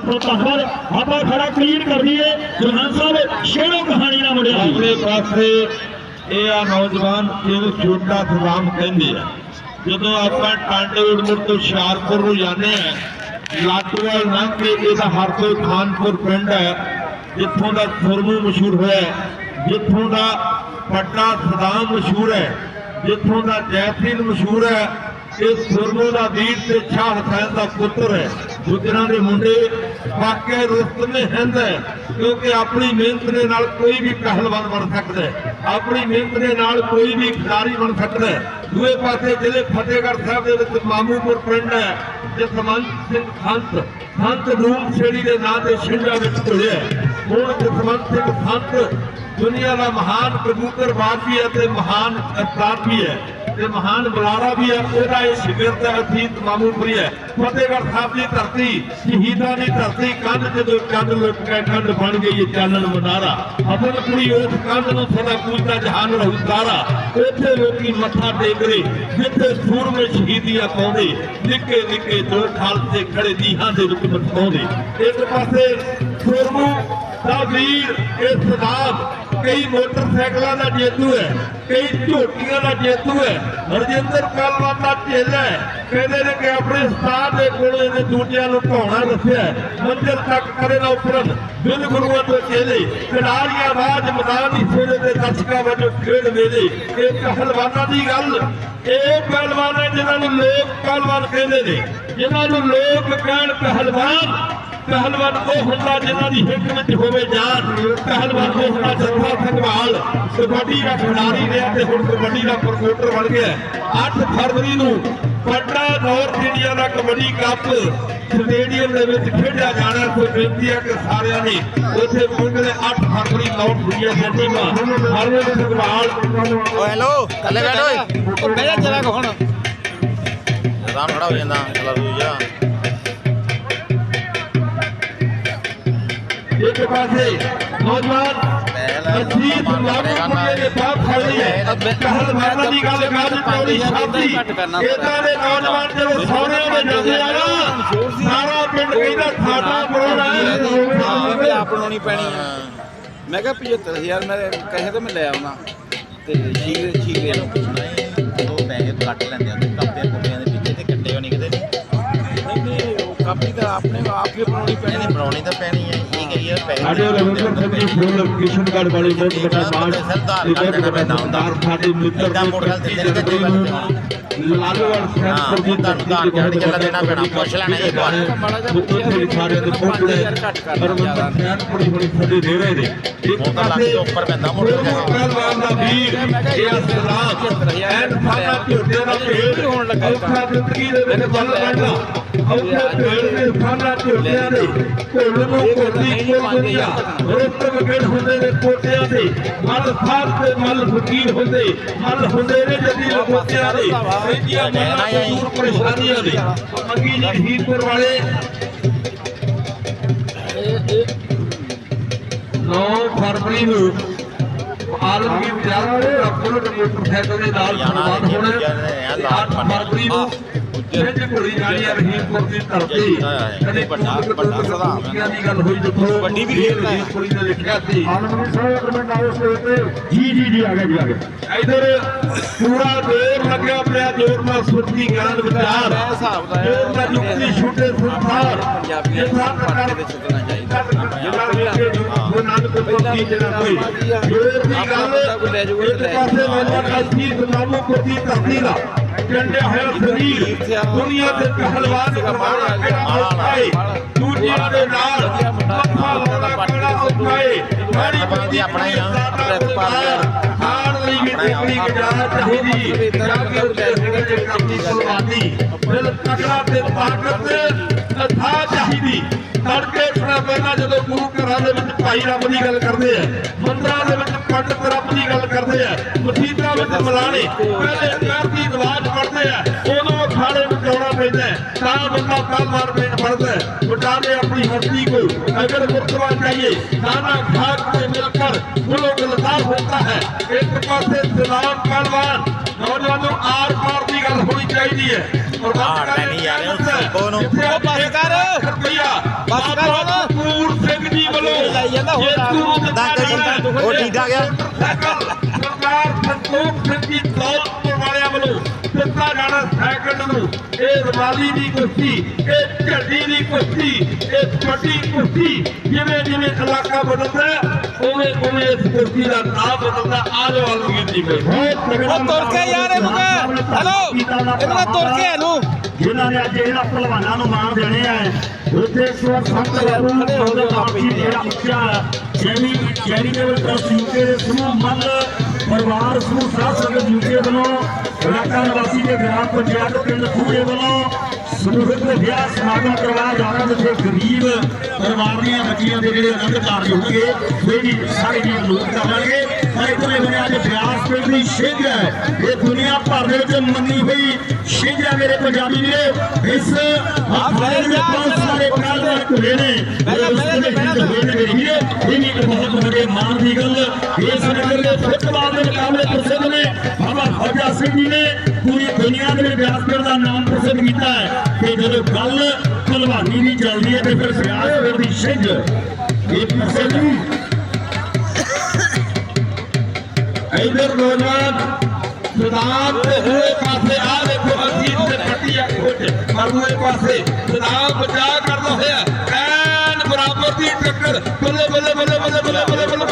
ਧੰਨਵਾਦ। ਆਪਾਂ ਖੜਾ ਕਲੀਅਰ ਕਰ ਦਈਏ ਜਹਾਨ ਸਾਹਿਬ, ਸ਼ੇਰੋ ਕਹਾਣੀ ਨਾਲ ਮੁੜਿਆ ਆਪਣੇ ਪਾਸੇ ਇਹ ਆ ਨੌਜਵਾਨ ਜਿਹਨੂੰ ਛੋਟਾ ਸਲਾਮ ਕਹਿੰਦੇ ਆ। ਜਦੋਂ ਆਪਾਂ ਟਾਂਡੇ ਉੜਮੁੜ ਤੋਂ ਹੁਸ਼ਿਆਰਪੁਰ ਨੂੰ ਜਾਂਦੇ ਆ ਲਾਟੂਵਾਲ ਲੰਘ ਕੇ ਇਹਦਾ ਹਰਦੋ ਖਾਨਪੁਰ ਪਿੰਡ ਹੈ ਜਿੱਥੋਂ ਦਾ ਸੁਰਮੂ ਮਸ਼ਹੂਰ ਹੋਇਆ ਜਿੱਥੋਂ ਦਾ ਪੱਟਾ ਸਦਾਮ ਮਸ਼ਹੂਰ ਹੈ, ਜਿੱਥੋਂ ਦਾ ਜੈਫਰੀਨ ਮਸ਼ਹੂਰ ਹੈ ਇਹ ਸੁਰਮੂ ਦਾ ਵੀਰ ਤੇ ਸ਼ਾਹ ਹਸੈਨ ਦਾ ਪੁੱਤਰ ਹੈ। ਗੁਜਰਾਂ ਦੇ ਮੁੰਡੇ ਵਾਕਿਆ ਰੁਸਤਮ ਹਿੰਦ ਹੈ, ਕਿਉਂਕਿ ਆਪਣੀ ਮਿਹਨਤ ਦੇ ਨਾਲ ਕੋਈ ਵੀ ਪਹਿਲਵਾਨ ਬਣ ਸਕਦਾ ਹੈ। ਆਪਣੀ ਮਿਹਨਤ ਦੇ ਨਾਲ ਕੋਈ ਵੀ ਖਿਡਾਰੀ ਬਣ ਸਕਦਾ ਹੈ। ਦੂਏ ਪਾਸੇ ਜ਼ਿਲ੍ਹੇ ਫਤਿਹਗੜ੍ਹ ਸਾਹਿਬ ਦੇ ਵਿੱਚ ਮਾਮੂਪੁਰ ਪਿੰਡ ਹੈ ਜਸਵੰਤ ਸਿੰਘ ਸੰਤ ਸੰਤ ਰੂਪ ਛੇੜੀ ਦੇ ਨਾਂ ਤੇ ਛਿੰਡਾ ਵਿੱਚ ਹੋਇਆ ਹੁਣ ਜਸਵੰਤ ਸਿੰਘ ਸੰਤ ਦੁਨੀਆ ਦਾ ਮਹਾਨ ਕਬੂਤਰਵਾਦ ਵੀ ਹੈ ਤੇ ਮਹਾਨ ਅਸਤਾਰ ਵੀ ਹੈ। ਤੇ ਮਹਾਨ ਬੁਲਾਰਾ ਵੀ ਹੈ ਉਹਦਾ ਇਹ ਸ਼ਿਗਰਦ ਹੈ ਅਥੀਤ ਮਾਮੂਪੁਰੀ ਹੈ। ਫਤਿਹਗੜ੍ਹ ਸਾਹਿਬ ਦੀ ਧਰਤੀ, ਸ਼ਹੀਦਾਂ ਦੀ ਧਰਤੀ, ਕੰਧ ਜਦੋਂ ਚੰਦ ਲੁੱਟ ਕੇ ਕੰਧ ਬਣ ਗਈ ਇਹ ਚਾਨਣ ਮਨਾਰਾ। ਅਬਦਪੁਰੀ ਉਸ ਕੰਧ ਨੂੰ ਸਦਾ ਪੂਜਦਾ ਜਹਾਨ ਰਹੂ ਤਾਰਾ। ਉੱਥੇ ਲੋਕੀ ਮੱਥਾ ਟੇਕਦੇ, ਜਿੱਥੇ ਸੂਰਮੇ ਸ਼ਹੀਦੀਆਂ ਪਾਉਂਦੇ, ਨਿੱਕੇ ਨਿੱਕੇ ਦੋ ਖਾਲਸੇ ਖੜੇ ਨੀਹਾਂ ਦੇ ਵਿੱਚ ਮਟਕਾਉਂਦੇ ਇੱਕ ਪਾਸੇ ਸੂਰਮੂ ਦਾ ਵੀਰ, ਇਹ ਸਦਾਬ ਕਈ ਮੋਟਰਸਾਈਕਲਾਂ ਦਾ ਜੇਤੂ ਹੈ, ਕਈ ਝੋਟੀਆਂ ਦਾ ਜੇਤੂ ਹੈ। ਹਰਜਿੰਦਰ ਪਹਿਲਵਾਨ ਦਾ ਚੇਲਾ ਕਹਿੰਦੇ ਨੇ ਕਿ ਆਪਣੇ ਉਸਤਾਦ ਦੇ ਕੋਲ ਇਹਨੇ ਦੂਜਿਆਂ ਨੂੰ ਢਾਉਣਾ ਦੱਸਿਆ ਮੰਜ਼ਿਲ ਤੱਕ ਕਰੇ ਨਾ ਉਪਰਨ ਬਿਨ ਗੁਰੂਆਂ ਤੋਂ ਚੇਲੇ ਖਿਡਾਰੀਆਂ ਬਾਜ ਮੈਦਾਨ ਦੀ ਦੇ ਦਰਸ਼ਕਾਂ ਵਜੋਂ ਖੇਡ ਵੇਲੇ ਇਹ ਪਹਿਲਵਾਨਾਂ ਦੀ ਗੱਲ। ਇਹ ਪਹਿਲਵਾਨ ਹੈ ਜਿਨ੍ਹਾਂ ਨੂੰ ਲੋਕ ਪਹਿਲਵਾਨ ਕਹਿੰਦੇ ਨੇ। ਜਿਨ੍ਹਾਂ ਨੂੰ ਲੋਕ ਕਹਿਣ ਪਹਿਲਵਾਨ ਪਹਿਲਵਾਨ ਉਹ ਹੁੰਦਾ ਜਿਨ੍ਹਾਂ ਦੀ ਹਿੱਕ ਵਿੱਚ ਹੋਵੇ ਜਾਨ। ਪਹਿਲਵਾਨ ਉਹ ਹੁੰਦਾ ਜੱਥਾ ਸੰਭਾਲ ਕਬੱਡੀ ਦਾ ਖਿਡਾਰੀ ਰਿਹਾ ਤੇ ਹੁਣ ਕਬੱਡੀ ਦਾ ਪ੍ਰਮੋਟਰ ਬਣ ਗਿਆ 8 ਫਰਵਰੀ ਨੂੰ ਪਟਨਾ ਨਾਰਥ ਇੰਡੀਆ ਦਾ ਕਬੱਡੀ ਕੱਪ ਸਟੇਡੀਅਮ ਦੇ ਵਿੱਚ ਖੇਡਿਆ ਜਾਣਾ ਕੋਈ ਬੇਨਤੀ ਹੈ ਕਿ ਸਾਰਿਆਂ ਨੇ ਉੱਥੇ ਪਹੁੰਚਦੇ 8 ਫਰਵਰੀ ਨਾਰਥ ਇੰਡੀਆ ਦੀਆਂ ਟੀਮਾਂ। ਹਰਮਨ ਸੰਭਾਲ ਓ ਹੈਲੋ ਥੱਲੇ ਬੈਠ ਓਏ। ਜਾ ਜਰਾ ਹੁਣ। ਰਾਮ ਖੜਾ ਹੋ ਜਾਂਦਾ ਚਲਾ ਰੂਈ ਇੱਕ ਪਾਸੇ ਨੌਜਵਾਨ ਅਜੀਤ ਲਾਮਪੁਰੇ ਦੇ ਬਾਪ ਖੜੀ ਹੈ ਪਹਿਲਵਾਨਾਂ ਦੀ ਗੱਲ ਕਰ ਚੌੜੀ ਸ਼ਾਦੀ ਇਹਨਾਂ ਦੇ ਨੌਜਵਾਨ ਜਦੋਂ ਸੋਹਣਿਆਂ ਦੇ ਜਾਂਦੇ ਆ ਨਾ ਸਾਰਾ ਪਿੰਡ ਕਹਿੰਦਾ ਸਾਡਾ ਹਾਂ ਪੈਣੀ ਮੈਂ ਕਿਹਾ 75000 ਮੈਂ ਕਹੇ ਤੇ ਮੈਂ ਲੈ ਆਉਣਾ। ਤੇ ਸ਼ੀਗਰੇ ਸ਼ੀਗਰੇ ਨੂੰ ਉਹ ਪੈਸੇ ਕੱਟ ਲੈਂਦੇ ਆ ਤੇ ਕੱਪੇ ਕੁੱਪਿਆਂ ਕਾਪੀ ਤਾਂ ਆਪਣੇ ਆਪ ਹੀ ਬਣਾਉਣੀ ਪੈਣੀ। ਨਹੀਂ ਬਣਾਉਣੀ ਤਾਂ ਪੈਣੀ ਹੈ ਇਹ ਕਰੀਏ ਪੈਸੇ ਸਾਡੇ ਰਵਿੰਦਰ ਸਿੰਘ ਜੀ ਫੁੱਲ ਕਿਸ਼ਨਗੜ੍ਹ ਵਾਲੀ ਬਹੁਤ ਵੱਡਾ ਮਾਣ ਤੇ ਬਹੁਤ ਵੱਡਾ ਨਾਮਦਾਰ ਸਾਡੇ ਮਿੱਤਰ ਏਦਾਂ ਮੋਟਰਸਾਈਕਲ ਤੇ ਜਿਹੜੇ ਵੱਲ ਲਾਲਵਾਲ ਸੈਂਟਰ ਦੀ ਹਾਂ, ਤੁਹਾਨੂੰ ਧਾਰ ਚੜ੍ਹ ਕੇ ਦੇਣਾ ਪੈਣਾ, ਪੁੱਛ ਲੈਣਾ ਇੱਕ ਵਾਰ। ਉੱਥੇ ਵੀ ਸਾਰੇ ਦੇ ਪਹੁੰਚਦੇ ਰਵਿੰਦਰ ਸੈਂਟਰ ਬੜੀ ਸਾਡੇ ਦੇ ਰਹੇ ਨੇ। ਇੱਕ ਤਾਂ ਪਾਸੇ ਤੋਂ ਉੱਪਰ ਪੈਂਦਾ। ਪਹਿਲਵਾਨ ਦਾ ਵੀਰ ਇਹ ਅਸਲਾਮ ਐਨ ਫਾਨਾ ਝੋਟੇ ਦਾ ਭੇਡ ਹੋਣ ਲੱਗਾ। ਔਖਾ ਜ਼ਿੰਦਗੀ ਦੇ ਵਿੱਚ ਚੱਲ ਪੈਂਦਾ ਔਖੇ ਦੇ ਫਾਨਾ ਝੋਟਿਆਂ ਦੇ ਢੋਲ ਨੂੰ ਕੋਟੀ ਕੋਲ ਦੁਨੀਆ ਗੜ ਹੁੰਦੇ ਨੇ ਕੋਟਿਆਂ ਦੇ ਮਲ ਸਾਧ ਤੇ ਮਲ ਫਕੀਰ ਹੁੰਦੇ ਮਲ ਹੁੰਦੇ ਨੇ ਜਦੀ ਲਗੋਟਿਆਂ ਦੇ ਇੰਡੀਆ ਮਨਾਂ ਤੋਂ ਦੂਰ ਪਰੇਸ਼ਾਨੀਆਂ ਦੇ ਮੰਗੀ ਜੀ ਹੀਰਪੁਰ ਵਾਲੇ ਨੌ ਫਰਵਰੀ ਨੂੰ ਆਲਮਗੀਰ ਪਿਆਰਾ ਦੇ ਬੁਲਟ ਮੋਟਰਸਾਈਕਲ ਦੇ ਨਾਲ ਸਨਮਾਨ ਹੋਣਾ ਹੈ। ਤੇ 8 ਫਰਵਰੀ ਨੂੰ ਜਿੱਜ ਘੋੜੀ ਜਾਣੀ ਹੈ ਰਹੀਮਪੁਰ ਦੀ ਧਰਤੀ। ਕਦੇ ਵੱਡਾ- ਵੱਡਾ ਹੈ। ਦੀ ਗੱਲ ਹੋਈ ਜਿੱਥੋਂ ਵੱਡੀ ਵੀ ਖੇਡ ਹੈ। ਕੁੜੀ ਨੇ ਲਿਖਿਆ ਸੀ। ਆਨੰਦ ਸਾਹਿਬ ਕਮੈਂਟ ਆਓ ਸਟੇਜ ਤੇ ਜੀ ਜੀ ਜੀ ਆ ਗਿਆ ਜੀ ਆ ਗਿਆ ਇਧਰ ਪੂਰਾ ਜ਼ੋਰ ਲੱਗਿਆ ਪਿਆ ਜ਼ੋਰ ਨਾਲ ਸੁਰਤੀ ਗਿਆਨ ਵਿਚਾਰ। ਜ਼ੋਰ ਨਾਲ ਯੁਕਤੀ ਛੁੱਟੇ ਸੰਸਾਰ। ਪੰਜਾਬੀਆਂ ਨੂੰ ਪੱਟ ਦੇ ਸੁੱਟਣਾ ਚਾਹੀਦਾ। ਗੁਰੂ ਨਾਨਕ ਦੇਵ ਜੀ ਜਿਹੜਾ ਕੋਈ ਜ਼ੋਰ ਦੀ ਗੱਲ ਇੱਕ ਪਾਸੇ ਨੌਜਵਾਨ ਅਜੀਤ ਨਾਮੋ ਕੋਤੀ ਧਰਤੀ ਦਾ ਕੰਡਿਆ ਹੋਇਆ ਸਰੀਰ ਦੁਨੀਆ ਦੇ ਪਹਿਲਵਾਨ ਕਰਵਾਉਣਾ ਕਿਹੜਾ ਔਖਾ ਏ ਦੂਜਿਆਂ ਦੇ ਨਾਲ ਮੱਥਾ ਲਾਉਣਾ ਕਿਹੜਾ ਔਖਾ ਏ? ਮਾੜੀ ਬੰਦੀ ਆਪਣਾ ਹੀ ਖਾਣ ਲਈ ਵੀ ਟਿਕਣੀ ਗੁਜ਼ਾਰਾ ਚਾਹੀਦੀ ਜਾ ਕੇ ਉੱਤੇ ਹੋਵੇ ਜੇ ਕਰਦੀ ਕੁਰਬਾਨੀ ਦਿਲ ਤਕੜਾ ਤੇ ਤਾਕਤ ਅਥਾ ਚਾਹੀਦੀ। ਤੜਕੇ ਖੜਾ ਪਹਿਲਾਂ ਜਦੋਂ ਗੁਰੂ ਘਰਾਂ ਦੇ ਵਿੱਚ ਭਾਈ ਰੱਬ ਦੀ ਗੱਲ ਕਰਦੇ ਆ। ਮੰਦਰਾਂ ਦੇ ਵਿੱਚ ਪੰਡਤ ਰੱਬ ਦੀ ਗੱਲ ਕਰਦੇ ਆ। ਮਸੀਤਾਂ ਵਿੱਚ ਮਲਾਣੇ, ਪਹਿਲੇ ਅਕਾਰ ਦੀ ਪੜਦੇ ਆ। ਉਦੋਂ ਅਖਾੜੇ ਬਚਾਉਣਾ ਪੈਂਦਾ ਤਾਂ ਬੰਦਾ ਕਾਲਵਾਰ ਵਿੱਚ ਪੜਦਾ ਬਟਾਵੇ ਆਪਣੀ ਹਸਤੀ ਕੋ, ਅਗਰ ਗੁਰਦੁਆਰਾ ਚਾਹੀਏ ਨਾਨਾ ਖਾਕ ਤੇ ਮਿਲਕਰ ਉਹ ਲੋਕ ਲਤਾਫ ਹੁੰਦਾ ਹੈ। ਇੱਕ ਪਾਸੇ ਸਲਾਮ ਕਾਲਵਾਰ ਨੌਜਵਾਨੋ ਆਰ ਪਾਰ ਦੀ ਗੱਲ ਹੋਣੀ ਚਾਹੀਦੀ ਹੈ ਔਰ ਆਹ, ਨਹੀਂ ਯਾਰ, ਉਹ ਸੰਭੋ ਨੂੰ। ਉਹ ਬਸ ਕਰ। ਬਸ ਕਰ ਹੁਣ। ਪੂਰ ਸਿੰਘ ਜੀ ਵੱਲੋਂ ਲਾਈ ਜਾਂਦਾ ਹੋਰ ਆ। ਨੂੰ ਦੰਗ ਹੈ। ਉਹ ਠੀਕ ਆ ਗਿਆ। ਸਰਦਾਰ ਸੰਤੋਖ ਸਿੰਘ ਜੀ ਦੌਲਤਪੁਰ ਵਾਲਿਆਂ ਵੱਲੋਂ ਦਿੱਤਾ ਜਾਣਾ ਸੈਕੰਡ ਨੂੰ। ਇਹ ਰਵਾਲੀ ਦੀ ਕੁਸ਼ਤੀ ਇਹ ਝੱਡੀ ਦੀ ਕੁਸ਼ਤੀ ਇਹ ਵੱਡੀ ਕੁਸ਼ਤੀ ਜਿਵੇਂ ਜਿਵੇਂ ਇਲਾਕਾ ਬਦਲਦਾ ਉਵੇਂ ਉਵੇਂ ਇਸ ਕੁਸ਼ਤੀ ਦਾ ਨਾਮ ਬਦਲਦਾ। ਆ ਜਾਓ ਆਲਮਗੀਰ ਜੀ ਬਹੁਤ ਤੁਰ ਕੇ ਯਾਰ ਇਹਨੂੰ ਕਹਿ। ਹੈਲੋ, ਇਹਨੂੰ ਕਹਿ ਤੁਰ ਕੇ ਇਹਨੂੰ। ਜਿਨ੍ਹਾਂ ਨੇ ਅੱਜ ਇਹਨਾਂ ਪਹਿਲਵਾਨਾਂ ਨੂੰ ਮਾਣ ਦੇਣੇ ਆ। ਉੱਥੇ ਸਵਰ ਸੰਤ ਹੋ ਜਾਓ ਬਾਪੀ ਜਿਹੜਾ ਉੱਚਾ ਜੈਨੀ ਚੈਰੀਟੇਬਲ ਟਰਸਟ ਯੂਕੇ ਦੇ ਸਮੂਹ ਮੱਲ ਪਰਿਵਾਰ ਸਮੂਹ ਸਾਧ ਸੰਗਤ ਯੂਕੇ ਵੱਲੋਂ ਇਲਾਕਾ ਨਿਵਾਸੀ ਦੇ ਗ੍ਰਾਮ ਪੰਚਾਇਤ ਪਿੰਡ ਖੂੜੇ ਵੱਲੋਂ ਸਮੂਹਿਕ ਵਿਆਹ ਸਮਾਗਮ ਕਰਵਾਇਆ ਜਾ ਰਿਹਾ ਜਿੱਥੇ ਗਰੀਬ ਪਰਿਵਾਰ ਦੀਆਂ ਬੱਚੀਆਂ ਦੇ ਜਿਹੜੇ ਆਨੰਦ ਕਾਰਜ ਹੋਣਗੇ ਇਹ ਵੀ ਸਾਰੇ ਜੀ ਲੋਕ ਕਰਾਂਗੇ ਪਰ ਇਤਨੇ ਬਣੇ ਅੱਜ ਬਿਆਸ ਪਿੰਡ ਦੀ ਛਿੰਝ ਹੈ। ਇਹ ਦੁਨੀਆ ਭਰ ਦੇ ਵਿੱਚ ਮੰਨੀ ਹੋਈ ਛਿੰਝ ਹੈ ਮੇਰੇ ਪੰਜਾਬੀ ਵੀਰੇ। ਇਸ ਆਖਰੇ ਦੇ ਬਹੁਤ ਸਾਰੇ ਉਸ ਦੇ ਵਿੱਚ ਹੋਏ ਨੇ। ਜੀ ਨੇ ਪੂਰੀ ਦੁਨੀਆ ਦੇ ਵਿੱਚ ਬਿਆਸਪੁਰ ਦਾ ਨਾਮ ਪ੍ਰਸਿੱਧ ਕੀਤਾ ਹੈ ਤੇ ਜਦੋਂ ਗੱਲ ਭਲਵਾਨੀ ਦੀ ਚੱਲਦੀ ਹੈ ਤੇ ਫਿਰ ਬਿਆਸਪੁਰ ਦੀ ਛਿੰਝ। ਇਹ ਪ੍ਰਸਿੱਧ ਇਧਰ ਨੌਜਵਾਨ ਸੁਦਾਮ ਦੇ ਹੋਏ ਪਾਸੇ ਆ ਦੇਖੋ ਅਜੀਤ ਦੇ ਪੱਟੀ ਆ ਖੋਟ ਮਰੂਏ ਪਾਸੇ ਸੁਦਾਮ ਬਚਾ ਕਰਦਾ ਹੋਇਆ ਐਨ ਬਰਾਬਰ ਦੀ ਟੱਕਰ। ਬੱਲੇ ਬੱਲੇ ਬੱਲੇ ਬੱਲੇ ਬੱਲੇ ਬੱਲੇ ਬੱਲੇ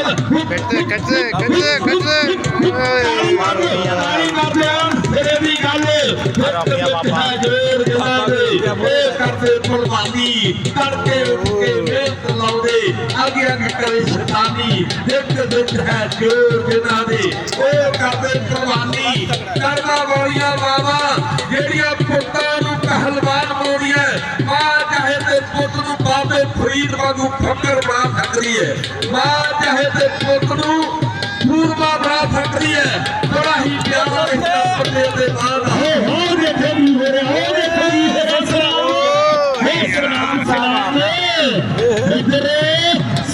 ਕੱਟੇ ਕੱਟੇ ਕੱਟੇ ਕੱਟੇ ਗੱਲ। ਜੋਰ ਇਹ ਕਰਦੇ ਕੁਰਬਾਨੀ ਕਰਕੇ ਉੱਠ ਕੇ ਮਿਹਨਤ ਲਾਉਂਦੇ। ਅੱਗੇ ਅੱਗੇ ਕਰੇ ਸ਼ੈਤਾਨੀ ਇੱਕ ਦੁੱਖ ਹੈ ਜੋਰ ਜਨਾ ਦੇ ਉਹ ਕਰਦੇ ਕੁਰਬਾਨੀ। ਕਰਦਾ ਵਾਲੀਆਂ ਮਾਵਾ ਜਿਹੜੀਆਂ ਪੁੱਤਾਂ ਨੂੰ ਪਹਿਲਵਾਨ ਬਣਾਉਂਦੀਆਂ ਮਾਂ ਚਾਹੇ ਤੇ ਪੁੱਤ ਨੂੰ ਬਾਬੇ ਫਰੀਦ ਵਾਂਗੂ ਫਕਰ ਬਣਾ ਸਕਦੀ ਹੈ ਮਾਂ ਚਾਹੇ ਤੇ ਪੁੱਤ ਨੂੰ ਸੂਰਮਾ ਹੈ। ਬੜਾ ਹੀ ਪਿਆਰਾ ਰਿਸ਼ਤਾ ਬੰਦੇ ਦੇ ਨਾਲ। ਹੋ ਹੋ ਦੇਖੇ ਵੀ ਹੋ ਰਿਹਾ ਹੋ ਦੇਖੇ ਵੀ ਹੋ ਰਿਹਾ। ਸਲਾਮ ਹੈ ਸਲਾਮ ਸਲਾਮ ਇਧਰ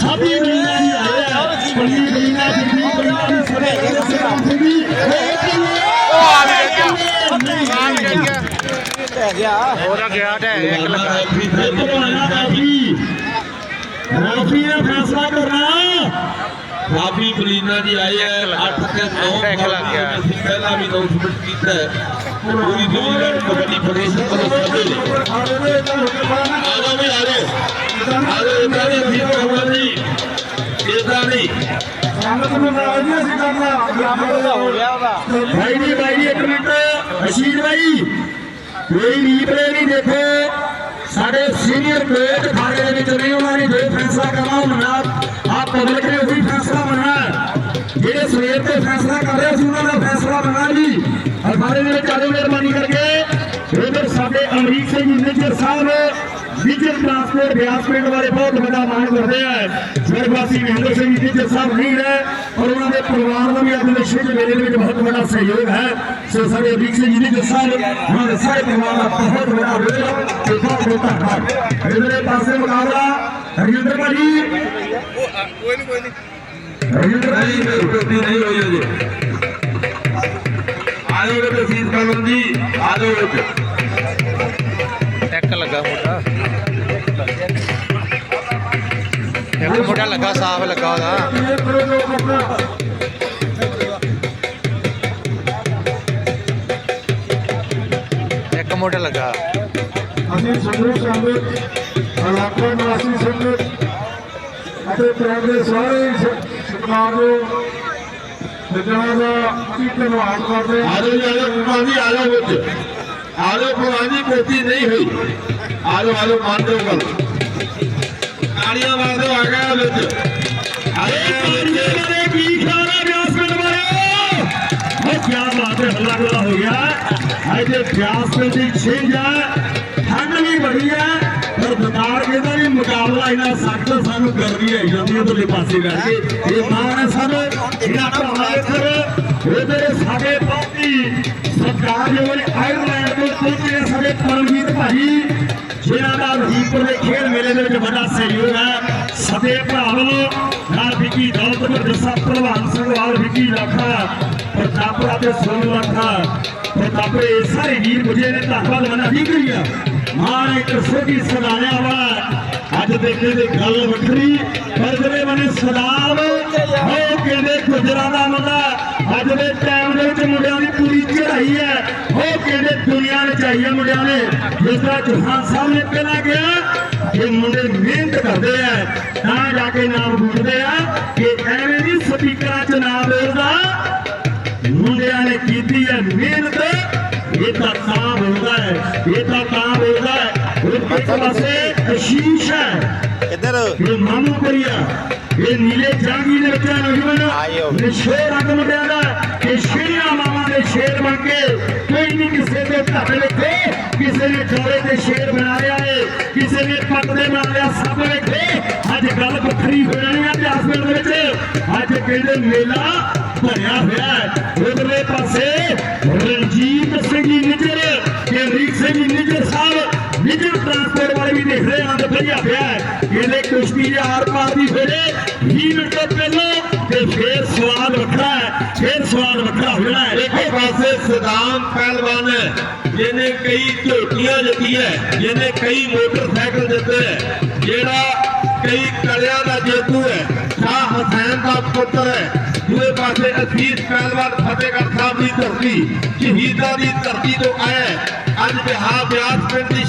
ਸਾਬੀ ਮੀਨਾ ਜੀ ਆਇਆ ਪੱਲੀ ਮੀਨਾ ਜੀ। ਮੀਨਾ ਜੀ ਸਾਰੇ ਸਲਾਮ ਜੀ ਉਹ ਆ ਗਿਆ ਆ ਗਿਆ। ਪੈ ਗਿਆ। ਉਹਦਾ ਗਿਆ ਤੇ ਇੱਕ ਲੱਗਾ ਰਾਫੀ ਨੇ ਫੈਸਲਾ ਕਰਨਾ। ਭਾਬੀ ਬਲੀਨਾ ਜੀ ਆਏ ਹੈ 8 ਤੇ 9 ਟੈਕ ਲੱਗ ਗਿਆ। ਅਸੀਂ ਪਹਿਲਾਂ ਵੀ ਅਨਾਉਂਸਮੈਂਟ ਕੀਤਾ ਪੂਰੀ ਦੁਨੀਆ ਨੂੰ ਕਬੱਡੀ ਫੈਡਰੇਸ਼ਨ ਵੱਲੋਂ ਸੱਦੇ ਨੇ ਆਜੋ ਵੀ ਆਜੋ ਆਜੋ ਇਦਾਂ ਨਹੀਂ ਠੀਕ ਹੋਣਾ ਜੀ ਇਦਾਂ ਨਹੀਂ ਹੋ ਗਿਆ ਉਹਦਾ ਭਾਈ ਜੀ ਭਾਈ ਜੀ ਇੱਕ ਮਿੰਟ। ਅਸ਼ੀਰ ਭਾਈ ਕੋਈ ਰੀਪਲੇ ਨਹੀਂ ਦੇਖੋ। ਸਾਡੇ ਸੀਨੀਅਰ ਕੋਚ ਖਾੜੇ ਦੇ ਵਿੱਚ ਨਹੀਂ ਉਹਨਾਂ ਨੇ ਜੋ ਫੈਸਲਾ ਕਰਨਾ ਉਹ ਮੰਨਣਾ ਆ ਪਬਲਿਕ ਨੇ ਉਹੀ ਫੈਸਲਾ ਮੰਨਣਾ ਹੈ। ਜਿਹੜੇ ਸਵੇਰ ਤੇ ਫੈਸਲਾ ਕਰ ਰਹੇ ਸੀ ਉਹਨਾਂ ਦਾ ਫੈਸਲਾ ਮੰਨਣਾ ਜੀ ਅਖਾੜੇ ਦੇ ਵਿੱਚ ਆਜੋ ਮਿਹਰਬਾਨੀ ਕਰਕੇ ਇਧਰ ਸਾਡੇ ਅਮਰੀਕ ਸਿੰਘ ਜੀ ਮੇਜਰ ਸਾਹਿਬ ਵਿਜਰ ਟਰਾਂਸਪੋਰਟ ਬਿਆਸ ਪਿੰਡ ਵਾਲੇ ਬਹੁਤ ਵੱਡਾ ਮਾਣ ਕਰਦੇ ਆ ਸਵਰਗਵਾਸੀ ਮਹਿੰਦਰ ਸਿੰਘ ਜੀ ਮੇਜਰ ਸਾਹਿਬ ਨਹੀਂ ਰਹੇ ਔਰ ਉਹਨਾਂ ਦੇ ਪਰਿਵਾਰ ਦਾ ਵੀ ਆਪਣੇ ਵਿਸ਼ੇਸ਼ ਮੇਲੇ ਦੇ ਵਿੱਚ ਬਹੁਤ ਵੱਡਾ ਸਹਿਯੋਗ ਹੈ ਸੋ ਸਾਡੇ ਅਮਰੀਕ ਸਿੰਘ ਜੀ ਮੇਜਰ ਸਾਹਿਬ ਉਹਨਾਂ ਦੇ ਸਾਰੇ ਪਰਿਵਾਰ ਦਾ ਬਹੁਤ ਵੱਡਾ ਰੋਲ ਤੇ ਬਹੁਤ ਬਹੁਤ ਧੰਨਵਾਦ ਇਧਰੇ ਪਾਸੇ ਮੁਕਾਬਲਾ ਹਰਜਿੰਦਰ ਭਾਜੀ ਕੋਈ ਨਹੀਂ ਕੋਈ ਨਹੀਂ ਹਰਜਿੰਦਰ ਭਾਜੀ ਰੋਟੀ ਨਹੀਂ ਹੋਈ ਅਜੇ ਆਜੋ ਵੇ ਤਸੀਦ ਕਰਨ ਜੀ ਆਜੋ ਇੱਕ ਲੱਗਾ ਮੋਟਾ ਇੱਕ ਮੋਟਾ ਲੱਗਾ ਸਾਫ਼ ਲੱਗਾ ਉਹਦਾ ਇੱਕ ਮੋਟਾ ਲੱਗਾ ਅਸੀਂ ਸੰਗਰੂਰ ਸੰਗਤ ਇਲਾਕਾ ਨਿਵਾਸੀ ਸੰਗਤ ਅਤੇ ਪਿੰਡ ਦੇ ਸਾਰੇ ਸਤਿਕਾਰਯੋਗ ਸੱਜਣਾਂ ਦਾ ਅਸੀਂ ਧੰਨਵਾਦ ਕਰਦੇ ਹਾਂ ਆਜੋ ਆਜੋ ਕੁਮਾਰ ਜੀ ਆਜੋ ਵਿੱਚ ਆਜੋ ਕੁਮਾਰ ਜੀ ਕੋਤੀ ਨਹੀਂ ਹੋਈ ਆਜੋ ਆਜੋ ਮੰਨ ਦਿਓ ਗੱਲ ਤਾੜੀਆਂ ਮਾਰ ਆ ਗਿਆ ਵਿੱਚ ਅਰੇ ਕੀ ਖਿਆਲ ਹੈ ਵਾਲਿਓ ਉਹ ਕੀ ਬਾਤ ਹੈ ਹੱਲਾ ਗੁੱਲਾ ਹੋ ਗਿਆ ਅੱਜ ਬਿਆਸ ਦੀ ਛਿੰਝ ਹੈ ਠੰਡ ਵੀ ਬੜੀ ਹੈ ਪਰ ਬਤਾਰ ਵੀ ਮੁਕਾਬਲਾ ਇਹਨਾਂ ਸਖਤ ਸਾਨੂੰ ਗਰਮੀ ਆਈ ਜਾਂਦੀ ਉਹਦੇ ਪਾਸੇ ਕਰਕੇ ਇਹ ਮਾਣ ਹੈ ਸਾਨੂੰ ਇਹਨਾਂ ਭਰਾਵਾਂ ਦੇ ਫਿਰ ਸਾਡੇ ਪਹੁੰਚੀ ਸਰਕਾਰ ਜੋ ਆਇਰਲੈਂਡ ਤੋਂ ਪਹੁੰਚੇ ਸਾਡੇ ਪਰਮਜੀਤ ਭਾਜੀ ਜਿਨ੍ਹਾਂ ਦਾ ਰਹੀਪੁਰ ਦੇ ਖੇਡ ਮੇਲੇ ਦੇ ਵਿੱਚ ਵੱਡਾ ਸਹਿਯੋਗ ਹੈ। ਸਦੇ ਭਰਾ ਵੱਲੋਂ ਨਾਲ ਵਿੱਕੀ ਦੌਲਤਪੁਰ ਜੱਸਾ ਭਲਵਾਨ ਸਿੰਘ ਵਾਲ ਵਿੱਕੀ ਲੱਖਾ ਪ੍ਰਧਾਨ ਥਾਪੜਾ ਤੇ ਸੁਣ ਲੱਖਾ ਤੇ ਸਾਰੇ ਵੀਰ ਮੁਝੇ ਨੇ, ਧੰਨਵਾਦ, ਮਨਾ ਦੀ ਗਈ ਆ ਮਾਂ ਇੱਕ ਸਦਾਇਆ ਵਾਲਾ ਅੱਜ ਦੇਖੇ ਦੇ ਗੱਲ ਵੱਖਰੀ। ਪਰ ਬਣੇ ਸਲਾਮ ਉਹ ਕਹਿੰਦੇ ਗੁਜਰਾਂ ਦਾ ਮੁੰਡਾ, ਅੱਜ ਦੇ ਟਾਈਮ ਦੇ ਵਿੱਚ ਮੁੰਡਿਆਂ ਦੀ ਪੂਰੀ ਚੜ੍ਹਾਈ ਹੈ। ਉਹ ਕਹਿੰਦੇ ਦੁਨੀਆ ਵਿੱਚ ਆਈ ਹੈ ਮੁੰਡਿਆਂ ਨੇ। ਜਿਸ ਤਰ੍ਹਾਂ ਚੌਹਾਨ ਸਾਹਿਬ ਨੇ ਪਹਿਲਾਂ ਗਿਆ ਇਹ ਮੁੰਡੇ ਮਿਹਨਤ ਕਰਦੇ ਆ, ਤਾਂ ਜਾ ਕੇ ਨਾਮ ਬੁੱਝਦੇ ਆ ਕਿ ਐਵੇਂ ਨਹੀਂ ਸਪੀਕਰਾਂ 'ਚ ਨਾਮ ਬੋਲਦਾ। ਮੁੰਡਿਆਂ ਨੇ ਕੀਤੀ ਹੈ ਮਿਹਨਤ। ਇਹ ਤਾਂ ਤਾਂ ਬੋਲਦਾ ਹੈ ਇਹ ਤਾਂ ਤਾਂ ਬੋਲਦਾ ਹੈ। ਇੱਕ ਪਾਸੇ ਅਸ਼ੀਸ਼ ਹੈ ਕਿੱਧਰ ਇਹ ਮਾਮੂ ਕਰੀਆ ਇਹ ਨੀਲੇ ਜਾਂਗੀ ਦੇ ਵਿੱਚ ਨੌਜਵਾਨ ਆਇਓ। ਨਿਸ਼ੇਰ ਅੱਗ ਕਿ ਸ਼ੇਰੀਆਂ ਮਾਮਾ ਦੇ ਸ਼ੇਰ ਬਣ ਕੇ ਕੋਈ ਨਹੀਂ ਕਿਸੇ ਦੇ ਘਰ ਵੇਖੇ ਕਿਸੇ ਨੇ ਜੋੜੇ ਦੇ ਸ਼ੇਰ ਬਣਾ ਲਿਆ ਏ ਕਿਸੇ ਨੇ ਪੱਟ ਦੇ ਬਣਾ ਲਿਆ ਸਭ ਵੇਖੇ ਅੱਜ ਗੱਲ ਵੱਖਰੀ ਹੋ ਜਾਣੀ ਹੈ ਇਤਿਹਾਸ ਦੇ ਵਿੱਚ ਅੱਜ ਕਹਿੰਦੇ ਮੇਲਾ ਭਰਿਆ ਹੋਇਆ ਹੈ ਉਧਰਲੇ ਪਾਸੇ ਰਣਜੀਤ ਸਿੰਘ ਜੀ ਨਿਜਰ ਤੇ ਰੀਕ ਸਿੰਘ ਜੀ ਨਿਜਰ ਵੀ ਦੇਖ ਰਹੇ ਹਨ ਤੇ ਭਈਆ ਪਿਆ ਹੈ। ਇਹਦੇ ਕੁਸ਼ਤੀ ਦੇ ਆਰ ਪਾਰ ਦੀ ਫੇਰੇ 20 ਮਿੰਟ ਤੋਂ ਪਹਿਲਾਂ ਤੇ ਫੇਰ ਸਵਾਦ ਵੱਖਰਾ ਹੈ ਫੇਰ ਸਵਾਦ ਵੱਖਰਾ ਹੋ ਜਾਣਾ ਹੈ ਇੱਕ ਪਾਸੇ ਸਦਾਮ ਪਹਿਲਵਾਨ ਹੈ ਜਿਹਨੇ ਕਈ ਝੋਟੀਆਂ ਜਿੱਤੀਆਂ ਹੈ, ਜਿਹਨੇ ਕਈ ਮੋਟਰਸਾਈਕਲ ਜਿੱਤੇ ਹੈ, ਜਿਹੜਾ ਕਈ ਕਲਿਆਂ ਦਾ ਜੇਤੂ ਹੈ ਸ਼ਾਹ ਹਸੈਨ ਦਾ ਪੁੱਤਰ ਹੈ ਦੂਏ ਪਾਸੇ ਅਸੀਸ ਪਹਿਲਵਾਨ ਫਤਿਹਗੜ੍ਹ ਸਾਹਿਬ ਦੀ ਧਰਤੀ ਸ਼ਹੀਦਾਂ ਦੀ ਧਰਤੀ ਤੋਂ ਆਇਆ ਹੈ। ਅੱਜ ਬਿਹਾਰ ਬਿਆਸ ਪਿੰਡ ਦੀ ਛਿੰਝ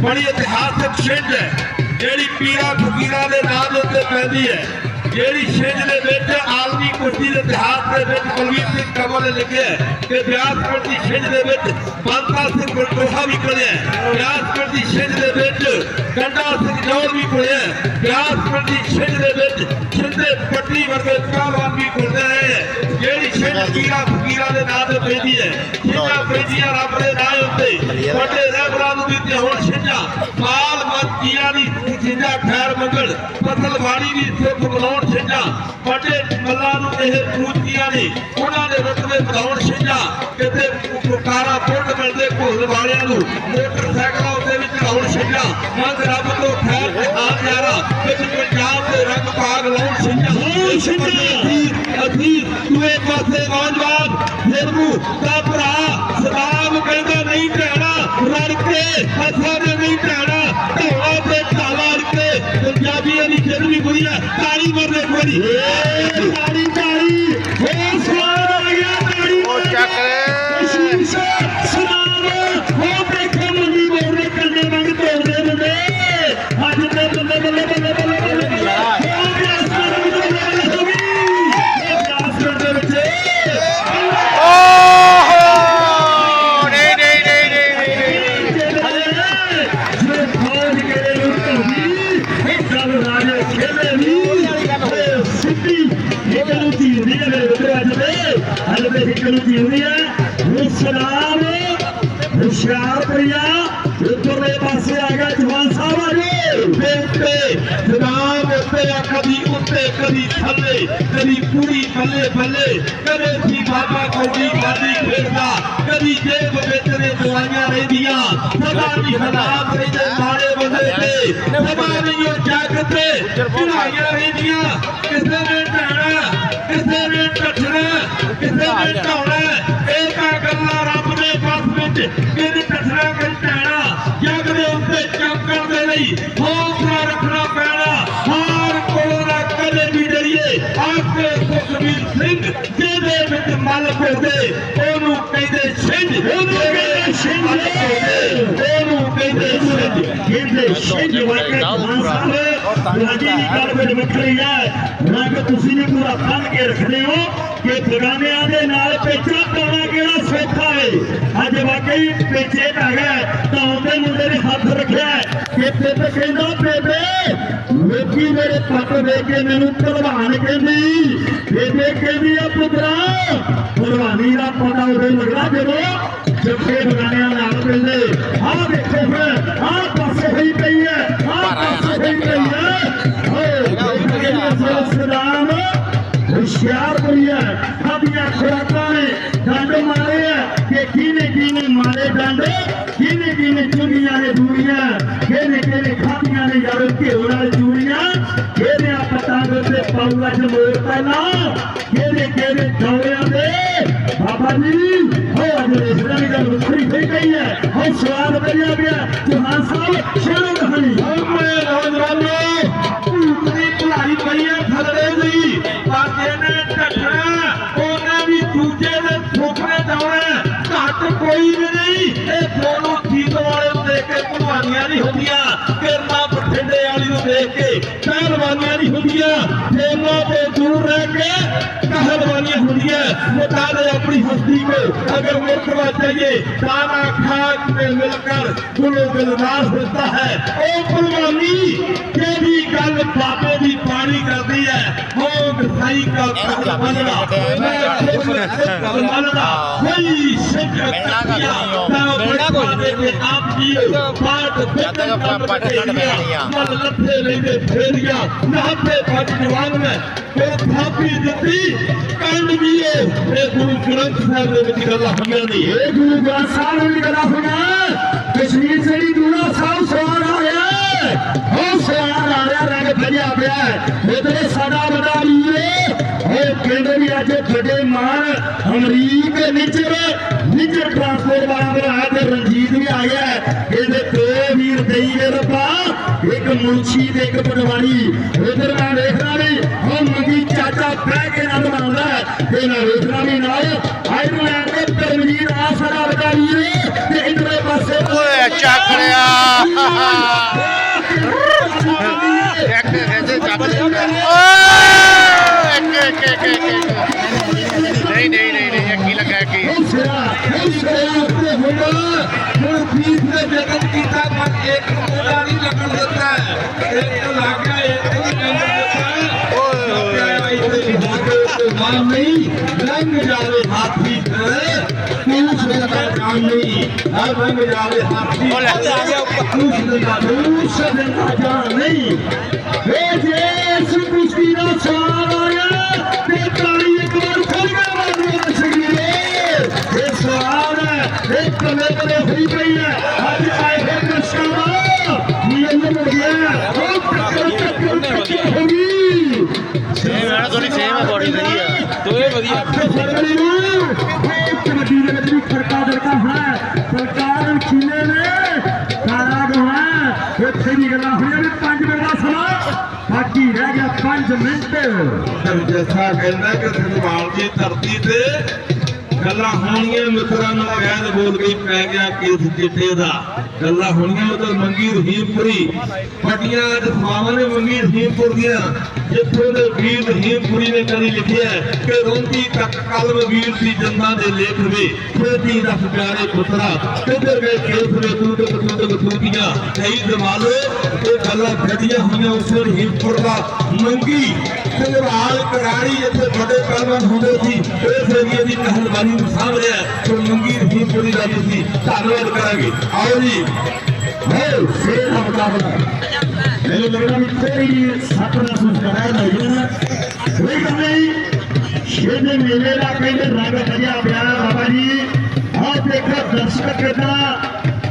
ਬੜੀ ਇਤਿਹਾਸਕ ਛਿੰਝ ਹੈ ਜਿਹੜੀ ਪੀਰਾਂ ਫਕੀਰਾਂ ਦੇ ਨਾਂ ਦੇ ਉੱਤੇ ਪੈਂਦੀ ਹੈ। ਜਿਹੜੀ ਛਿੰਝ ਦੇ ਵਿੱਚ ਆਲਮੀ ਕੁਸ਼ਤੀ ਦੇ ਇਤਿਹਾਸ ਦੇ ਵਿੱਚ ਕੁਲਵੀਰ ਸਿੰਘ ਕੰਵਲ ਨੇ ਲਿਖਿਆ ਹੈ ਕਿ ਬਿਆਸ ਪਿੰਡ ਦੀ ਛਿੰਝ ਦੇ ਵਿੱਚ ਬੰਤਾ ਸਿੰਘ ਬਲਟੋਹਾ ਵੀ ਖੜਿਆ ਹੈ। ਬਿਆਸ ਪਿੰਡ ਦੀ ਛਿੰਝ ਦੇ ਵਿੱਚ ਗੰਡਾ ਸਿੰਘ ਜੋਰ ਵੀ ਖੜਿਆ ਹੈ। ਬਿਆਸ ਪਿੰਡ ਦੀ ਛਿੰਝ ਦੇ ਵਿੱਚ ਛਿੰਦੇ ਪੱਟੀ ਵਰਗੇ ਪਹਿਲਵਾਨ ਵੀ ਖੜਦੇ ਹੈ। ਜਿਹੜੀ ਛਿੰਝ ਪੀਰਾਂ ਫਕੀਰਾਂ ਦੇ ਨਾਮ ਤੇ ਪੈਂਦੀ ਹੈ। ਛਿੰਝਾਂ ਪੈਂਦੀਆਂ ਰੱਬ ਦੇ ਨਾਂ ਉੱਤੇ ਵੱਡੇ ਰਹਿਬਰਾਂ ਨੂੰ ਦਿੱਤੇ ਹੁਣ ਛਿੰਝਾਂ। ਮਾਲ ਮੱਤੀਆਂ ਦੀ ਛਿੰਝਾਂ ਖੈਰ ਮੰਗਣ ਫਸਲਵਾੜੀ ਦੀ ਸਿੱਖ ਛਿੰਝਾਂ ਵੱਡੇ ਮੱਲਾਂ ਨੂੰ ਇਹ ਪੂਜਦੀਆਂ ਨੇ ਉਹਨਾਂ ਦੇ ਰਤਬੇ ਬਲਾਉਣ ਛਿੰਝਾਂ ਕਿਤੇ ਪੁਕਾਰਾ ਪੁੱਟ ਮਿਲਦੇ ਘੋਲ ਵਾਲਿਆਂ ਨੂੰ ਮੋਟਰਸਾਈਕਲਾਂ ਉੱਤੇ ਵੀ ਚੜਾਉਣ ਛਿੰਝਾਂ ਮੰਗ ਰੱਬ ਤੋਂ ਖੈਰ ਤੇ ਆਨਿਆਰਾ ਵਿੱਚ ਪੰਜਾਬ ਦੇ ਰੰਗ ਭਾਗ ਲਾਉਣ ਛਿੰਝਾਂ ਲਾਉਣ ਛਿੰਝਾਂ। ਅਸੀਂ ਦੂਏ ਪਾਸੇ ਨੌਜਵਾਨ ਫਿਰਮੂ ਦਾ ਭਰਾ ਸਲਾਮ ਕਹਿੰਦਾ ਨਹੀਂ ਢਾਣਾ ਰੜ ਕੇ ਅਸਾਂ ਨੇ ਨਹੀਂ ਕੇ ਪੰਜਾਬੀਆਂ ਦੀ ਜਿੰਦ ਵੀ ਵਧੀਆ ਤਾੜੀ ਮਰਨੇ ਕੋਈ ਏ ਤਾੜੀ ਤਾੜੀ ਏ ਸਵਾਦ ਆ ਦੇ ਉੱਤੇ ਆ ਕਦੀ ਉੱਤੇ, ਕਦੀ ਥੱਲੇ, ਕਦੀ ਪੂਰੀ ਬੱਲੇ ਬੱਲੇ, ਕਦੇ ਸੀ ਬਾਬਾ ਕੌਡੀ ਬਾਦੀ ਖੇਡਦਾ, ਕਦੀ ਜੇਬ ਵਿੱਚ ਨੇ ਦਵਾਈਆਂ ਰਹਿੰਦੀਆਂ, ਸਦਾ ਨਹੀਂ ਹਾਲਾਤ ਰਹਿੰਦੇ ਮਾੜੇ ਬੰਦੇ ਤੇ, ਸਦਾ ਨਹੀਂ ਉਹ ਜੱਗ ਤੇ ਚੜਾਈਆਂ ਰਹਿੰਦੀਆਂ, ਕਿਸੇ ਨੇ ਢਾਣਾ ਕਿਸੇ ਨੇ ਟੱਟਣਾ ਕਿਸੇ ਨੇ ਢਾਉਣਾ, ਇਹ ਤਾਂ ਗੱਲਾਂ ਰੱਬ ਦੇ ਬਸ ਵਿੱਚ ਕਿਹਨੇ ਟੱਟਣਾ ਕਿ ਢਾਣਾ ਲਈ ਹੌਸਲਾ ਰੱਖਣਾ ਪੈਣਾ। ਹਾਰ ਕੋਲੋਂ ਨਾ ਕਦੇ ਵੀ ਡਰੀਏ ਆਪੇ ਸੁਖਬੀਰ ਸਿੰਘ ਜਿਹਦੇ ਵਿੱਚ ਮਲ ਫਿਰਦੇ ਉਹਨੂੰ ਕਹਿੰਦੇ ਸਿੰਘ ਉਹਨੂੰ ਕਹਿੰਦੇ ਸਿੰਘ ਉਹਨੂੰ ਕਹਿੰਦੇ ਸਿੰਘ ਕਹਿੰਦੇ ਛਿੰਝ ਜਵਾਨ ਸਾਹਿਬ ਰਾਜੀ ਦੀ ਗੱਲ ਵਿੱਚ ਵੱਖਰੀ ਹੈ। ਰੰਗ ਤੁਸੀਂ ਵੀ ਪੂਰਾ ਬੰਨ ਕੇ ਰੱਖਦੇ ਹੋ ਕਿ ਬਗਾਨਿਆਂ ਦੇ ਨਾਲ ਪੇਚਾ ਪਾਉਣਾ ਕਿਹੜਾ ਸੌਖਾ ਹੈ? ਅੱਜ ਵਾਕਈ ਪੇਚੇ ਗਿਆ ਤਾਂ ਉਹਦੇ ਮੁੰਡੇ ਨੇ ਹੱਥ ਰੱਖਿਆ ਕਿ ਬੇਬੇ ਕਹਿੰਦਾ, ਬੇਬੇ ਲੋਕੀ ਮੇਰੇ ਪੱਟ ਦੇ ਕੇ ਮੈਨੂੰ ਭਲਵਾਨ ਕਹਿੰਦੀ। ਬੇਬੇ ਕਹਿੰਦੀ ਆ, ਪੁੱਤਰਾ, ਭਲਵਾਨੀ ਦਾ ਪਤਾ ਉਹਦੇ ਲੱਗਦਾ ਜਦੋਂ ਜੱਫੇ ਬਗਾਨਿਆਂ ਨਾਲ ਪੈਂਦੇ ਆ ਦੇਖੋ ਫਿਰ ਪਹਿਲਾਂ ਕਿਨੇ ਕਿਨੇ ਦੌੜਿਆਂ ਦੇ? ਬਾਬਾ ਜੀ, ਹੋ, ਅੱਜ ਦੇਖਣਾ ਵੀ ਗੱਲ ਵੱਖਰੀ ਫੇ ਗਈ ਹੈ। ਹੋ ਸਵਾਦ ਕਰਿਆ ਗਿਆ ਜਹਾਨ ਸਾਹਿਬ ਸ਼ੇਰੋ ਕਹਾਣੀ ਮੈਂ ਨੌਜਵਾਨੋ ਪਹਿਲਵਾਨੀਆਂ ਨਹੀਂ ਹੁੰਦੀਆਂ ਇਹਨਾਂ ਤੋਂ ਦੂਰ ਰਹਿ ਕੇ ਪਹਿਲਵਾਨੀਆਂ ਹੁੰਦੀਆਂ ਮੁੱਦਾ ਦੇ ਆਪਣੀ ਹਸਤੀ ਕੋ ਅਗਰ ਮੁਰਤਵਾ चाहिए ताना खाक में मिलकर गुलो गुलजार होता है ओ कुलवानी तेरी गल बाबे दी पानी करती है भोग सही का बनना मैं खुद बनना कोई शिकत ਕੋਈ ਆਪ ਜੀ ਪਾਠ ਜਦ ਤੱਕ ਪੱਟ ਕੱਢ ਪੈਣੀ ਆ ਮਨ ਲੱਥੇ ਲੈਂਦੇ ਫੇਰੀਆਂ ਨਾਪੇ ਪੱਟ ਜਵਾਨ ਮੈਂ ਤੇ ਥਾਪੀ ਦਿੱਤੀ ਕੰਡ ਵੀ ਏ ਇਹ ਗੁਰੂ ਗ੍ਰੰਥ ਸਾਹਿਬ ਦੇ ਵਿੱਚ ਗੱਲਾਂ ਹੋਈਆਂ ਨਹੀਂ ਇਹ ਗੁਰੂ ਗ੍ਰੰਥ ਸਾਹਿਬ ਦੇ ਵਿੱਚ ਗੱਲਾਂ ਹੋਈਆਂ ਕਸ਼ਮੀਰ ਸੜੀ ਦੂਰਾ ਸਾਹਿਬ ਸਵਾਰ ਆਇਆ ਹੋ। ਸਵਾਰ ਆ ਰਿਹਾ ਰੰਗ ਭਜਿਆ ਪਿਆ ਇਹ ਤੇ ਸਾਡਾ ਬਦਾਰੀ ਏ ਇਹ ਪਿੰਡ ਵੀ ਅੱਜ ਵੱਡੇ ਮਾਨ ਅਮਰੀਕ ਨਿਚਰ ਨਿਚਰ ਟਰਾਂਸਪੋਰਟ ਵਾਲਾ ਬਣਾਇਆ ਤੇ ਰਣਜੀਤ ਵੀ ਆ ਗਿਆ ਇਹਦੇ ਦੋ ਵੀਰ ਦਈ ਵੇ ਰੱਬਾ ਇੱਕ ਮੁਨਸ਼ੀ ਤੇ ਇੱਕ ਪਟਵਾਰੀ। ਇਧਰ ਮੈਂ ਵੇਖਦਾ ਵੀ ਉਹ ਮੰਗੀ ਚਾਚਾ ਬਹਿ ਕੇ ਨੰਦ ਮਾਉਂਦਾ ਤੇ ਨਾ ਵੇਖਦਾ ਵੀ ਨਾਲ ਆਇਰਲੈਂਡ ਦੇ ਪਰਮਜੀਤ ਆ ਸਾਡਾ ਵੱਡਾ ਵੀਰ ਤੇ ਇਧਰੇ ਪਾਸੇ ਓਏ ਚੱਕ ਲਿਆ। ਇੱਕ ਐਸੇ ਚੱਕ ਲਿਆ। ਓਏ। ਦੇ ਉੱਤੇ ਹੋਣਾ ਹੁਣ ਫੀਸ ਦੇ ਜਗਤ ਕੀਤਾ ਪਰ ਇੱਕ ਮੋੜਾ ਨਹੀਂ ਲੱਗਣ ਦਿੱਤਾ। ਇੱਕ ਲੱਗ ਗਿਆ ਇੱਕ ਨਹੀਂ ਲੱਗਣ ਦਿੱਤਾ। ਓਏ ਇੱਥੇ ਸਾਡੇ ਮਾਨ ਨਹੀਂ ਲੰਘ ਜਾਵੇ ਹਾਥੀ ਤੂੰ ਸਦਾ ਜਾਨ ਨਹੀਂ ਆ ਲੰਘ ਜਾਵੇ ਹਾਥੀ ਓ ਲੈ। ਆ ਗਿਆ ਉੱਪਰ। ਤੂੰ ਸਦਾ ਤੂੰ ਸਦਨ ਦਾ ਜਾਨ ਨਹੀਂ। ਏ ਜੇ ਇਸ ਕੁਸ਼ਤੀ ਦਾ ਸਵਾਲ ਆਇਆ ਤੇ ਹੈ ਇਹ ਹੋਈ ਪਈ ਹੈ ਅੱਜ ਆਏ ਹੋਏ ਦਰਸ਼ਕਾਂ ਨਿਯਮ ਹੋ ਗਿਆ ਉਹ ਟੱਕਰ ਟੱਕਰ ਟੱਕਰ ਹੋ ਗਈ ਸੇਮ ਹੈ ਥੋੜੀ ਸੇਮ ਹੈ ਬੋਡੀ ਸਹੀ ਹੈ ਦੋਏ ਵਧੀਆ ਫਰਵਰੀ ਨੂੰ ਕਬੱਡੀ ਦੇ ਵਿੱਚ ਵੀ ਖੜਕਾ ਦੜਕਾ ਹੋਣਾ ਸਰਕਾਰ ਖੀਲੇ ਨੇ ਸਾਰਾ ਗਵਾ ਇੱਥੇ ਦੀ ਗੱਲਾਂ ਹੋਈਆਂ ਨੇ 5 ਮਿੰਟ ਦਾ ਸਮਾਂ ਬਾਕੀ ਰਹਿ ਗਿਆ 5 ਮਿੰਟ। ਜੱਥਾ ਕਹਿੰਦਾ ਕਿ ਸੰਭਾਲ ਦੀ ਧਰਤੀ ਤੇ। ਗੱਲਾਂ ਹੋਣੀਆਂ ਮਿੱਤਰਾਂ ਨਾਲ ਵੈਦ ਬੋਲ ਕੇ ਪੈ ਗਿਆ ਕੇਸ ਚਿੱਟੇ ਦਾ। ਗੱਲਾਂ ਹੋਣੀਆਂ ਉਹ ਮੰਗੀ ਰਹੀਮਪੁਰੀ। ਫਟੀਆਂ ਅੱਜ ਸਵਾਵਾਂ ਨੇ ਮੰਗੀ ਰਹੀਮਪੁਰ ਦੀਆਂ। ਜਿੱਥੋਂ ਦੇ ਵੀਰ ਰਹੀਮਪੁਰੀ ਨੇ ਕਦੀ ਲਿਖਿਆ ਕਿ ਰੋਂਦੀ ਤੱਕ ਕਲਮ ਵੀਰ ਦੀ ਜੰਦਾਂ ਦੇ ਲੇਖ ਵੇ ਖੇਤੀ ਦਾ ਪਿਆਰੇ ਪੁੱਤਰਾ, ਕਿੱਧਰ ਗਏ ਕੇਸ ਵੇ ਤੂੰ ਤੇ ਤੂੰ ਤੇ ਤੂਤੀਆਂ ਕਈ ਦਮਾਲੋ ਇਹ ਗੱਲਾਂ ਫਟੀਆਂ ਹੋਈਆਂ ਉਸ ਰਹੀਮਪੁਰ ਦਾ। ਮੰਗੀ ਸੰਗਰਾਲ ਕਰਾੜੀ ਜਿੱਥੇ ਵੱਡੇ ਪਹਿਲਵਾਨ ਹੁੰਦੇ ਸੀ ਇਸ ਏਰੀਏ ਦੀ ਪਹਿਲਵਾਨੀ ਨੂੰ ਸਾਂਭ ਰਿਹਾ ਤੇ ਮੰਗੀ ਰਹੀਮਪੁਰ ਦੀ ਗੱਲ ਧੰਨਵਾਦ ਕਰਾਂਗੇ। ਆਓ ਜੀ। ਹੈ ਫੇਰ ਦਾ ਮੁਕਾਬਲਾ ਮੈਨੂੰ ਲੱਗਦਾ ਵੀ ਕੋਈ ਸੱਟ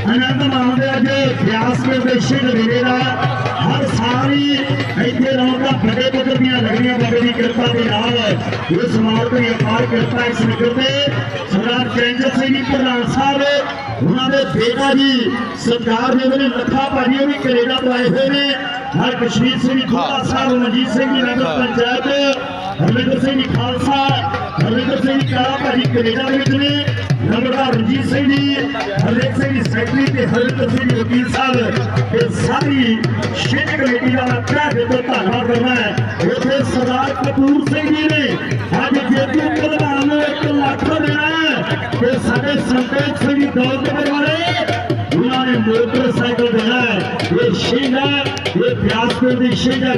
ਆਨੰਦ ਮਾਣਦੇ ਅੱਜ ਬਿਆਸ ਦੇ ਦੇਸ਼ੇ ਦੇ ਹਰ ਸਾਰੀ ਇੱਥੇ ਰੌਣਕਾਂ ਵੱਡੇ ਪੱਧਰ ਦੀਆਂ ਲੱਗੀਆਂ ਬਾਬੇ ਦੀ ਕਿਰਪਾ ਦੇ ਨਾਲ। ਇਹ ਸਮਾਰਕ ਦੀ ਅਪਾਰ ਕਿਰਪਾ ਇਸ ਨਗਰ ਤੇ। ਸਰਦਾਰ ਚਰਨਜੀਤ ਸਿੰਘ ਜੀ ਪ੍ਰਧਾਨ ਸਾਹਿਬ ਉਹਨਾਂ ਦੇ ਬੇਟਾ ਜੀ ਸਰਦਾਰ ਜੀ ਨੇ ਲੱਖਾ ਭਾਜੀ ਉਹ ਵੀ ਕੈਨੇਡਾ ਤੋਂ ਆਏ ਹੋਏ ਨੇ। ਹਰ ਕਸ਼ਮੀਰ ਸਿੰਘ ਖੋੜਾ ਸਾਹਿਬ ਮਨਜੀਤ ਸਿੰਘ ਜੀ ਨਗਰ ਪੰਚਾਇਤ ਹਰਵਿੰਦਰ ਸਿੰਘ ਖਾਲਸਾ ਹਰਵਿੰਦਰ ਸਿੰਘ ਕਾਲਾ ਭਾਜੀ ਕੈਨੇਡਾ ਦੇ ਵਿੱਚ ਨੇ। ਨੰਬਰਦਾਰ ਰਣਜੀਤ ਸਿੰਘ ਜੀ, ਹਰੇਕ ਸਿੰਘ ਜੀ ਸੈਕਟਰੀ ਤੇ ਹਰਵਿੰਦਰ ਸਿੰਘ ਵਕੀਲ ਸਾਹਿਬ ਇਹ ਸਾਰੀ ਸ਼ਿੰਦ ਕਮੇਟੀ ਦਾ ਮੈਂ ਤਹਿ ਦਿਲ ਤੋਂ ਧੰਨਵਾਦ ਕਰਦਾ ਹੈ। ਇੱਥੇ ਸਰਦਾਰ ਕਪੂਰ ਸਿੰਘ ਜੀ ਨੇ ਅੱਜ ਜੇਤੂ ਪ੍ਰਧਾਨ ਨੂੰ ਇੱਕ ਲੱਖ ਦੇਣਾ ਹੈ ਤੇ ਸਾਡੇ ਸੰਤੇਜ ਸਿੰਘ ਜੀ ਵਾਲੇ ਉਹਨਾਂ ਨੇ ਮੋਟਰਸਾਈਕਲ ਦੇਣਾ ਹੈ। ਇਹ ਸ਼ਿੰਦ ਹੈ, ਇਹ ਬਿਆਸਪੁਰ ਦੀ ਸ਼ਿੰਦ ਹੈ